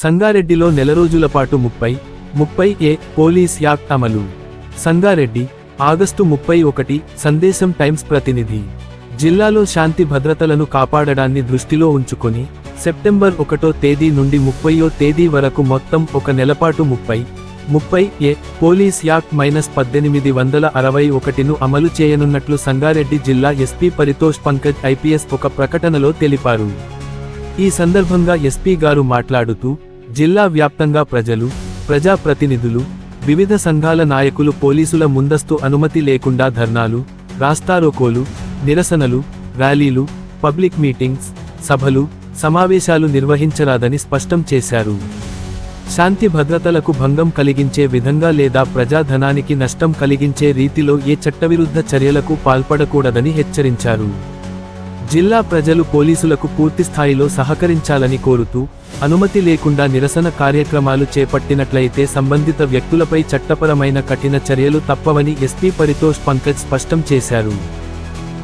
సంగారెడ్డిలో నెల రోజుల పాటు ముప్పై ముప్పై ఏ పోలీస్ యాక్ట్ అమలు. సంగారెడ్డి ఆగస్టు ముప్పై ఒకటి సందేశం టైమ్స్ ప్రతినిధి. జిల్లాలో శాంతి భద్రతలను కాపాడడాన్ని దృష్టిలో ఉంచుకొని సెప్టెంబర్ ఒకటో తేదీ నుండి ముప్పయో తేదీ వరకు మొత్తం ఒక నెలపాటు ముప్పై ముప్పై ఏ పోలీస్ యాక్ట్ మైనస్ పద్దెనిమిది వందల అరవై ఒకటిను అమలు చేయనున్నట్లు సంగారెడ్డి జిల్లా ఎస్పీ పరితోష్ పంకజ్ ఐపీఎస్ ఒక ప్రకటనలో తెలిపారు. ఈ సందర్భంగా ఎస్పీ గారు మాట్లాడుతూ జిల్లా వ్యాప్తంగా ప్రజలు ప్రజాప్రతినిధులు వివిధ సంఘాల నాయకులు పోలీసుల ముందస్తు అనుమతి లేకుండా ధర్నాలు రాస్తారోకోలు నిరసనలు ర్యాలీలు పబ్లిక్ మీటింగ్స్ సభలు సమావేశాలు నిర్వహించరాదని స్పష్టం చేశారు. శాంతి భద్రతలకు భంగం కలిగించే విధంగా లేదా ప్రజాధనానికి నష్టం కలిగించే రీతిలో ఏ చట్టవిరుద్ధ చర్యలకు పాల్పడకూడదని హెచ్చరించారు. జిల్లా ప్రజలు పోలీసులకు పూర్తి స్థాయిలో సహకరించాలని కోరుతూ అనుమతి లేకుండా నిరసన కార్యక్రమాలు చేపట్టినట్లయితే సంబంధిత వ్యక్తులపై చట్టపరమైన కఠిన చర్యలు తప్పవని ఎస్పీ పరితోష్ పంకజ్ స్పష్టం చేశారు.